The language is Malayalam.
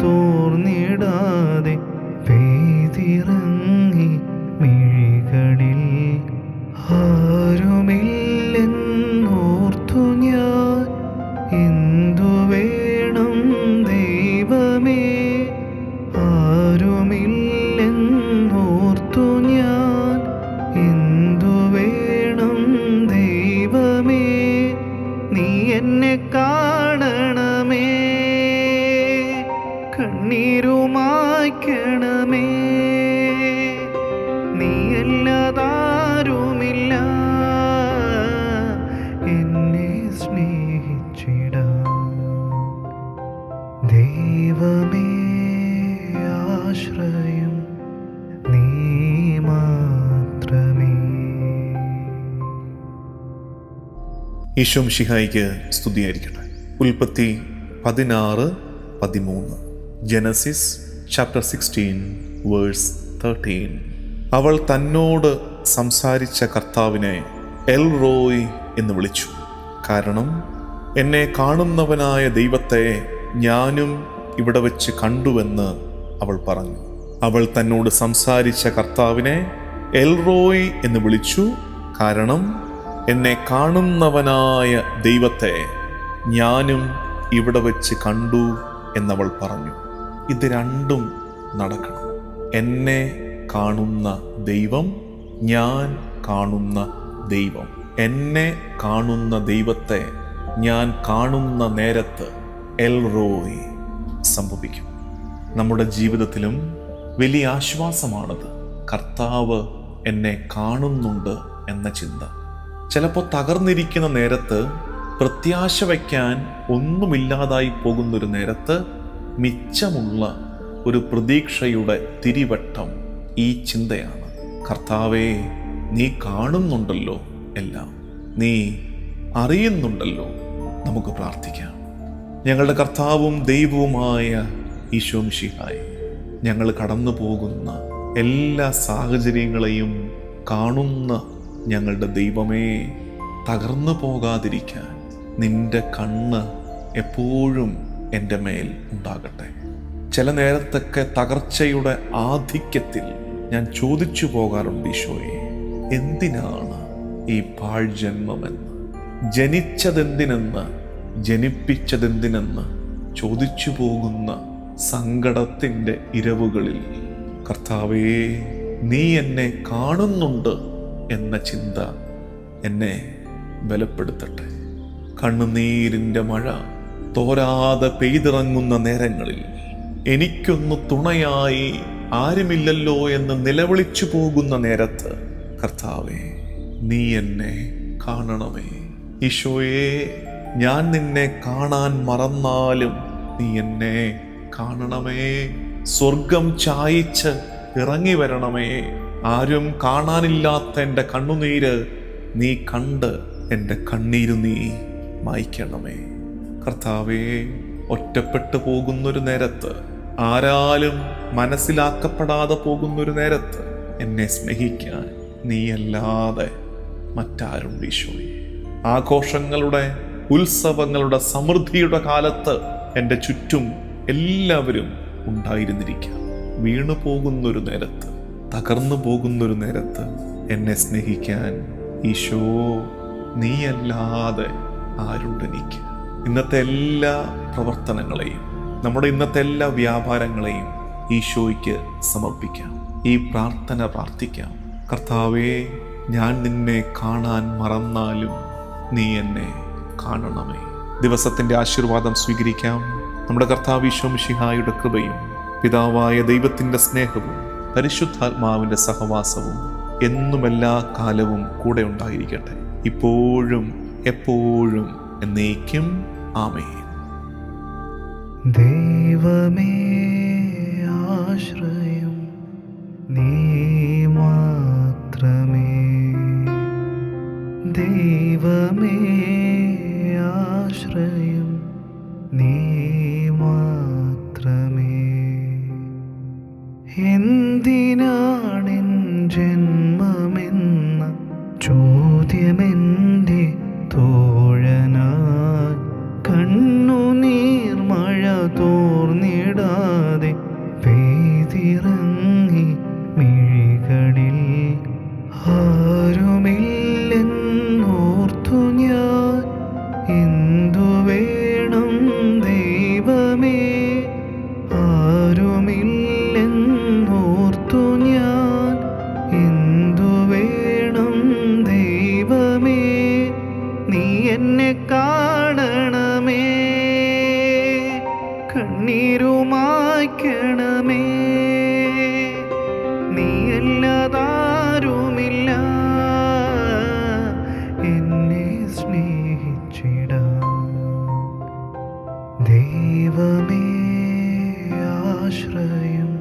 മഴ കണ്ണീരുമായ്ക്കണമേ. നീയല്ലാതാരുമില്ല. എന്നെ സ്നേഹിച്ചിടാൻ ദൈവമേ ആശ്രയം നീ മാത്രമേ. ഈശോം ഷിഹായിക്ക് സ്തുതിയായിരിക്കട്ടെ. ഉൽപ്പത്തി പതിനാറ് പതിമൂന്ന്. Genesis chapter sixteen verse thirteen അവൾ തന്നോട് സംസാരിച്ച കർത്താവിനെ എൽ റോയ് എന്ന് വിളിച്ചു. കാരണം എന്നെ കാണുന്നവനായ ദൈവത്തെ ഞാനും ഇവിടെ വെച്ച് കണ്ടുവെന്ന് അവൾ പറഞ്ഞു. അവൾ തന്നോട് സംസാരിച്ച കർത്താവിനെ എൽ റോയ് എന്ന് വിളിച്ചു. കാരണം എന്നെ കാണുന്നവനായ ദൈവത്തെ ഞാനും ഇവിടെ വെച്ച് കണ്ടു എന്നവൾ പറഞ്ഞു. ഇത് രണ്ടും നടക്കണം. എന്നെ കാണുന്ന ദൈവം ഞാൻ കാണുന്ന ദൈവം. എന്നെ കാണുന്ന ദൈവത്തെ ഞാൻ കാണുന്ന നേരത്ത് എൽ റോയി സംഭവിക്കും. നമ്മുടെ ജീവിതത്തിലും വലിയ ആശ്വാസമാണത്. കർത്താവ് എന്നെ കാണുന്നുണ്ട് എന്ന ചിന്ത. ചിലപ്പോൾ തകർന്നിരിക്കുന്ന നേരത്ത് പ്രത്യാശ വയ്ക്കാൻ ഒന്നുമില്ലാതായി പോകുന്നൊരു നേരത്ത് മിച്ചമുള്ള ഒരു പ്രതീക്ഷയുടെ തിരിവട്ടം ഈ ചിന്തയാണ്. കർത്താവേ നീ കാണുന്നുണ്ടല്ലോ എല്ലാം. നീ അറിയുന്നുണ്ടല്ലോ. നമുക്ക് പ്രാർത്ഥിക്കാം. ഞങ്ങളുടെ കർത്താവും ദൈവവുമായ ഈശോ മിശിഹായി ഞങ്ങൾ കടന്നു പോകുന്ന എല്ലാ സാഹചര്യങ്ങളെയും കാണുന്ന ഞങ്ങളുടെ ദൈവമേ തകർന്നു പോകാതിരിക്കാൻ നിന്റെ കണ്ണ് എപ്പോഴും എന്റെ മേൽ ഉണ്ടാകട്ടെ. ചില നേരത്തൊക്കെ തകർച്ചയുടെ ആധിക്യത്തിൽ ഞാൻ ചോദിച്ചു പോകാറുണ്ട് ഈശോയെ എന്തിനാണ് ഈ പാഴ്ജന്മെന്ന് ജനിച്ചതെന്തിനെന്ന് ജനിപ്പിച്ചതെന്തിനെന്ന് ചോദിച്ചു പോകുന്ന സങ്കടത്തിന്റെ ഇരവുകളിൽ കർത്താവേ നീ എന്നെ കാണുന്നുണ്ട് എന്ന ചിന്ത എന്നെ ബലപ്പെടുത്തട്ടെ. കണ്ണുനീരിന്റെ മഴ തോരാതെ പെയ്തിറങ്ങുന്ന നേരങ്ങളിൽ എനിക്കൊന്ന് തുണയായി ആരുമില്ലല്ലോ എന്ന് നിലവിളിച്ചു പോകുന്ന നേരത്ത് കർത്താവേ നീ എന്നെ കാണണമേ. ഈശോയെ ഞാൻ നിന്നെ കാണാൻ മറന്നാലും നീ എന്നെ കാണണമേ. സ്വർഗം ചായിച്ച് ഇറങ്ങി വരണമേ. ആരും കാണാനില്ലാത്ത എന്റെ കണ്ണുനീര് നീ കണ്ട് എന്റെ കണ്ണീര് നീ മായ്ക്കണമേ. കർത്താവേ ഒറ്റപ്പെട്ടു പോകുന്നൊരു നേരത്ത് ആരാലും മനസ്സിലാക്കപ്പെടാതെ പോകുന്നൊരു നേരത്ത് എന്നെ സ്നേഹിക്കാൻ നീയല്ലാതെ മറ്റാരുണ്ട് ഈശോയെ. ആഘോഷങ്ങളുടെ ഉത്സവങ്ങളുടെ സമൃദ്ധിയുടെ കാലത്ത് എന്റെ ചുറ്റും എല്ലാവരും ഉണ്ടായിരുന്നിരിക്കാം. വീണു പോകുന്നൊരു നേരത്ത് തകർന്നു പോകുന്നൊരു നേരത്ത് എന്നെ സ്നേഹിക്കാൻ ഈശോ നീയല്ലാതെ ആരുണ്ട് എനിക്ക് ഇന്നത്തെ എല്ലാ പ്രവർത്തനങ്ങളെയും നമ്മുടെ ഇന്നത്തെ എല്ലാ വ്യാപാരങ്ങളെയും ഈശോയ്ക്ക് സമർപ്പിക്കാം. ഈ പ്രാർത്ഥന പ്രാർത്ഥിക്കാം. കർത്താവേ ഞാൻ നിന്നെ കാണാൻ മറന്നാലും നീ എന്നെ കാണണമേ. ദിവസത്തിന്റെ ആശീർവാദം സ്വീകരിക്കാം. നമ്മുടെ കർത്താവ് ഈശോമിഷിഹായുടെ കൃപയും പിതാവായ ദൈവത്തിന്റെ സ്നേഹവും പരിശുദ്ധാത്മാവിന്റെ സഹവാസവും എന്നും എല്ലാ കാലവും കൂടെ ഉണ്ടായിരിക്കട്ടെ. ഇപ്പോഴും എപ്പോഴും എന്നേക്കും ആമേൻ. ദൈവമേ ആശ്രയം നീ മാത്രമേ. ദൈവമേ ആശ്രയം നീ ആരുമില്ലെന്നോർത്തു ഞാൻ. എന്തു വേണം ദൈവമേ? ആരുമില്ലെന്നോർത്തു ഞാൻ. എന്തു വേണം ദൈവമേ? നീ എന്നെ കാണണമേ. കണ്ണീരുമായ്ക്കണമേ ദൈവമേ ആശ്രയം.